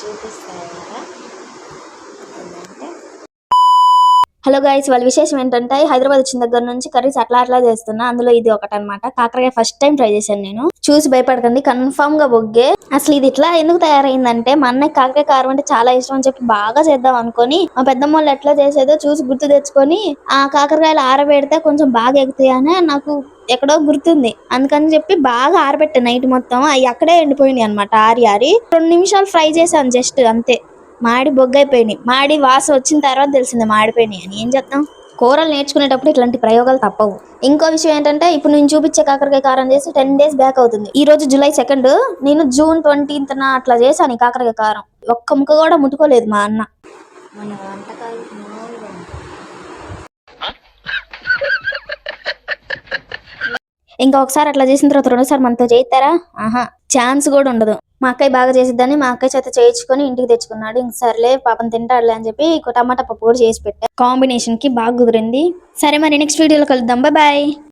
చూపిస్తాను కదా hello guys వాళ్ళ విశేషం ఏంటంటే హైదరాబాద్ వచ్చిన దగ్గర నుంచి కర్రీస్ అట్లా అట్లా చేస్తున్నా. అందులో ఇది ఒకటి అనమాట కాకరకాయ ఫస్ట్ టైం ట్రై చేశాను నేను. చూసి భయపడకండి కన్ఫామ్గా బొగ్గే. అసలు ఇది ఇట్లా ఎందుకు తయారైందంటే మా అన్నయ్య కాకరకాయ కారం అంటే చాలా ఇష్టం అని చెప్పి బాగా చేద్దాం అనుకొని మా పెద్దమ్మ వాళ్ళు ఎట్లా చేసేదో చూసి గుర్తు తెచ్చుకొని ఆ కాకరకాయలు ఆరబెడితే కొంచెం బాగా ఎగుతాయని అని నాకు ఎక్కడో గుర్తుంది. అందుకని చెప్పి బాగా ఆరబెట్టాను నైట్ మొత్తం. అవి అక్కడే ఎండిపోయినాయి అనమాట ఆరి ఆరి. రెండు నిమిషాలు ఫ్రై చేశాను జస్ట్ అంతే. మాడి బొగ్గైపోయినాయి. మాడి వాసన వచ్చిన తర్వాత తెలిసింది మాడిపోయినాయి అని. ఏం చేద్దాం? కూరలు నేర్చుకునేటప్పుడు ఇట్లాంటి ప్రయోగాలు తప్పవు. ఇంకో విషయం ఏంటంటే ఇప్పుడు నేను చూపించే కాకరకాయ కారం చేసి టెన్ డేస్ బ్యాక్ అవుతుంది. ఈ రోజు జూలై సెకండ్. నేను జూన్ ట్వంటీన్త్ అట్లా చేశాను ఈ కాకరకాయ కారం. ఒక్క ముక్క కూడా ముట్టుకోలేదు మా అన్న. మన వంటకాలు ఇంకా ఒకసారి అట్లా చేసిన తర్వాత రెండోసారి మనతో చేయిస్తారా? ఆహా. ఛాన్స్ కూడా ఉండదు. మా అక్కయ్య బాగా చేసిద్దని మా అక్కయ్య చేత చేయించుకొని ఇంటికి తెచ్చుకున్నాడు. ఇంక సర్లే పాపం తింటాడులే అని చెప్పి ఇంకో టమాటా పప్పు కూడా చేసి పెట్టా. కాంబినేషన్కి బాగా కుదిరింది. సరే మరి నెక్స్ట్ వీడియోలో కలుద్దాం. బాయ్.